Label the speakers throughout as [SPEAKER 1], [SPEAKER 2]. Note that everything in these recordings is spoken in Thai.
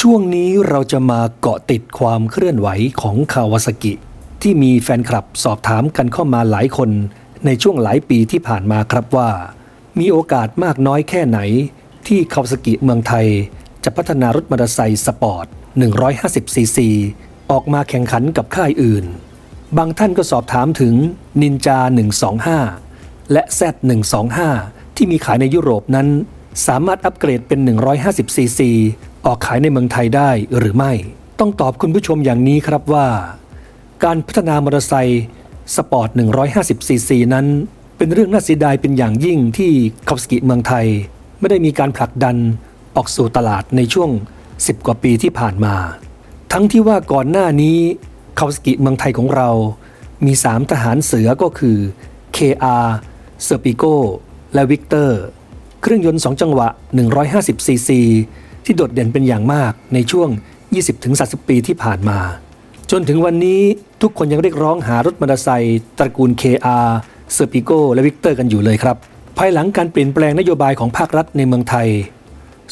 [SPEAKER 1] ช่วงนี้เราจะมาเกาะติดความเคลื่อนไหวของคาวาซากิ ที่มีแฟนคลับสอบถามกันเข้ามาหลายคน ในช่วงหลายปีที่ผ่านมาครับว่า มีโอกาสมากน้อยแค่ไหน ที่คาวาซากิเมืองไทย จะพัฒนารถมอเตอร์ไซค์สปอร์ต 150 ซีซี ออกมาแข่งขันกับค่ายอื่น บางท่านก็สอบถามถึงนินจา 125 และ Z125 ที่มีขายในยุโรปนั้น สามารถอัปเกรดเป็น 150 ซีซี ออกขายในเมืองไทยได้หรือไม่ ต้องตอบคุณผู้ชมอย่างนี้ครับว่า การพัฒนามอเตอร์ไซค์สปอร์ต 150 ซีซีนั้น เป็นเรื่องน่าเสียดายเป็นอย่างยิ่งที่คาวสกิเมืองไทย ไม่ได้มีการผลักดันออกสู่ตลาดในช่วง 10 กว่าปีที่ผ่านมา ทั้งที่ว่าก่อนหน้านี้คาวสกิเมืองไทยของเรา มี 3 ทหารเสือก็คือ KR เซอร์ปิโกและวิกเตอร์ เครื่องยนต์ 2 จังหวะ 150 ซีซี ที่โดดเด่นเป็นอย่างมากในช่วง 20-30 ปีที่ผ่านมา จนถึงวันนี้ทุกคนยังเรียกร้องหารถมอเตอร์ไซค์ตระกูล KR เซอร์ปิโกและวิกเตอร์กันอยู่เลยครับ ภายหลังการเปลี่ยนแปลงนโยบายของภาครัฐในเมืองไทย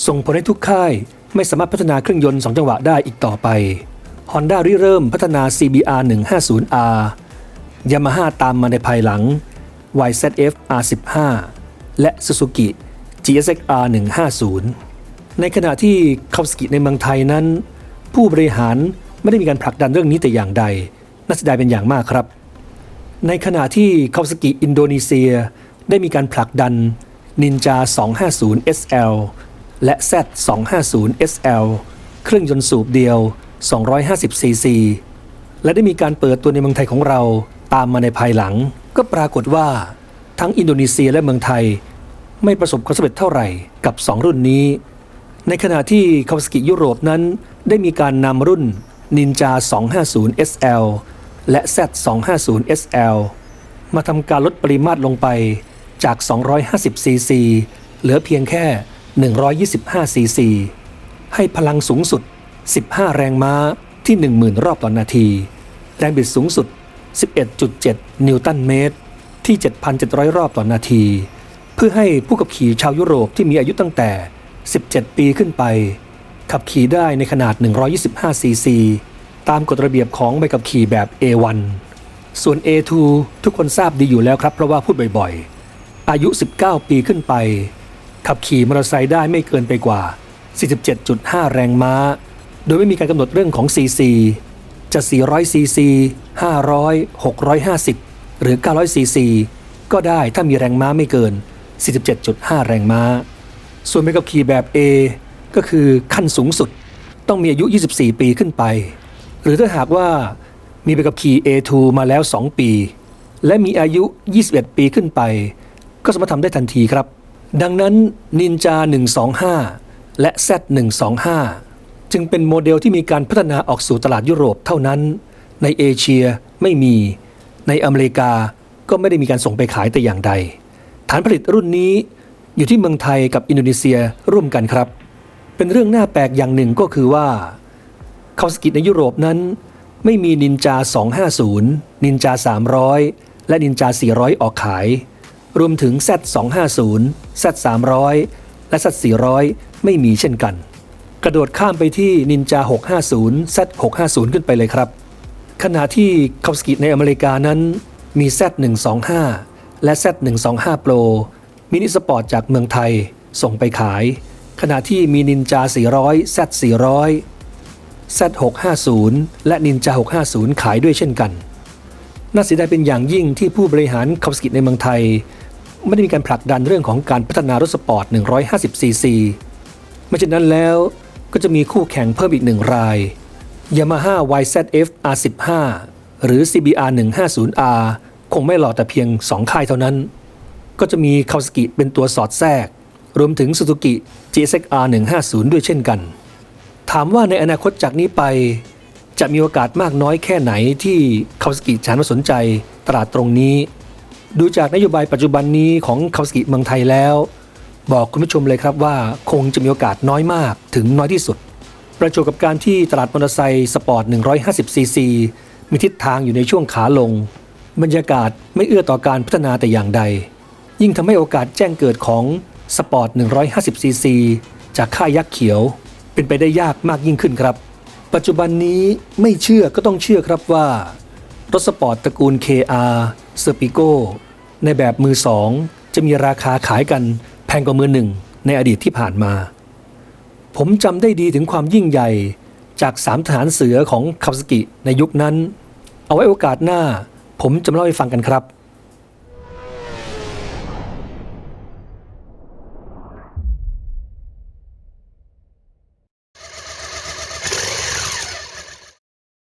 [SPEAKER 1] ส่งผลให้ทุกค่ายไม่สามารถพัฒนาเครื่องยนต์ 2 จังหวะได้อีกต่อไป Honda ริเริ่มพัฒนา CBR 150R Yamaha ตามมาในภายหลัง YZF R15 และ Suzuki GSX-R 150 ในขณะที่คาวสกิในเมืองไทยนั้น ผู้บริหารไม่ได้มีการผลักดันเรื่องนี้แต่อย่างใดน่าเสียดายเป็นอย่างมากครับ ในขณะที่คาวสกิอินโดนีเซีย ได้มีการผลักดัน Ninja 250 SL และ Z 250 SL เครื่องยนต์สูบเดียว 250 cc และได้มีการเปิดตัวในเมืองไทยของเราตามมาในภายหลัง ก็ปรากฏว่า ทั้งอินโดนีเซียและเมืองไทย ไม่ประสบความสำเร็จเท่าไหร่กับ 2 รุ่นนี้ ในขณะที่คาวาสกิยุโรปนั้น ได้มีการนำรุ่น Ninja 250 SL และ Z 250 SL มาทำการลดปริมาตรลงไปจาก 250 cc เหลือเพียงแค่ 125 cc ให้พลังสูงสุด 15 แรงม้าที่ 10,000 รอบต่อนนาที แรงบิดสูงสุด 11.7 นิวตันเมตร ที่ 7,700 รอบต่อนนาที เพื่อให้ผู้ขับขี่ชาวยุโรปที่มีอายุตั้งแต่ 17 ปีขึ้นไป ขับขี่ได้ในขนาด 125 ซีซี ตามกฎระเบียบของใบขับขี่แบบ A1 ส่วน A2 ทุกคนทราบดีอยู่แล้วครับ เพราะว่าพูดบ่อยๆ อายุ 19 ปีขึ้นไป ขับขี่มอเตอร์ไซค์ได้ไม่เกินไปกว่า 47.5 แรงม้า โดยไม่มีการกำหนดเรื่องของ CC จะ 400 CC 500 650 หรือ 900 CC ก็ได้ถ้ามีแรงม้าไม่เกิน 47.5 แรงม้า ส่วนใบขับขี่แบบ A ก็คือขั้นสูงสุด ต้องมีอายุ 24 ปีขึ้นไป หรือถ้าหากว่ามีใบขับขี่ A2 มาแล้ว 2 ปี และมีอายุ 21 ปีขึ้นไป ก็สามารถทำได้ทันทีครับ ดังนั้นนินจา 125 และ Z125 จึงเป็นโมเดลที่มีการพัฒนาออกสู่ตลาดยุโรปเท่านั้น ในเอเชียไม่มี ในอเมริกาก็ไม่ได้มีการส่งไปขายแต่อย่างใด ฐานผลิตรุ่นนี้ อยู่ที่เมืองไทยกับอินโดนีเซียร่วมกันครับ เป็นเรื่องน่าแปลกอย่างหนึ่งก็คือว่าคาวสกิในยุโรปนั้น ไม่มีนินจา 250 นินจา 300 และนินจา 400 ออกขาย รวมถึง Z 250 Z 300 และ Z 400 ไม่มีเช่นกัน กระโดดข้ามไปที่นินจา 650 Z 650 ขึ้นไปเลยครับ ขณะที่คาวสกิในอเมริกานั้นมี Z 125และ Z 125 Pro มินิสปอร์ตจากเมืองไทยส่งไปขาย ขณะที่มีนินจา 400 Z 400 Z 650 และนินจา 650 ขายด้วยเช่นกัน น่าเสียดายเป็นอย่างยิ่งที่ผู้บริหารคาวสกิในเมืองไทย ไม่ได้มีการผลักดันเรื่องของการพัฒนารถสปอร์ต 150ซีซีไม่เช่นนั้นแล้วก็จะมีคู่แข่งเพิ่มอีกหนึ่งราย Yamaha YZF R15 หรือ CBR 150R คงไม่หล่อแต่เพียง 2 ค่ายเท่านั้น ก็จะมีคาวสกิเป็นตัวสอดแทรก รวมถึง Suzuki GSX-R 150ด้วยเช่นกัน ถามว่าในอนาคตจากนี้ไป จะมีโอกาสมากน้อยแค่ไหนที่คาวสกิจะหันมาสนใจตลาดตรงนี้ ดูจากนโยบายปัจจุบันนี้ของคาวสกิเมืองไทยแล้ว บอกคุณผู้ชมเลยครับว่าคงจะมีโอกาสน้อยมากถึงน้อยที่สุด ประจวบกับการที่ตลาดมอเตอร์ไซค์สปอร์ต 150 ซีซีมีทิศทางอยู่ในช่วงขาลง บรรยากาศไม่เอื้อต่อการพัฒนาแต่อย่างใด ยิ่งทำให้โอกาสแจ้งเกิดของสปอร์ต 150ซีซีจากค่ายยักษ์เขียว เป็นไปได้ยากมากยิ่งขึ้นครับ ปัจจุบันนี้ไม่เชื่อก็ต้องเชื่อครับว่า รถสปอร์ตตระกูล KR s e r p i c o ในแบบมือสองจะมีราคาขายกันแพงกว่ามือหนึ่งในอดีตที่ผ่านมา ผมจำได้ดีถึงความยิ่งใหญ่จากสามทหารเสือของคาวาสกิในยุคนั้น เอาไว้โอกาสหน้า ผมจะมาเล่าให้ฟังกันครับ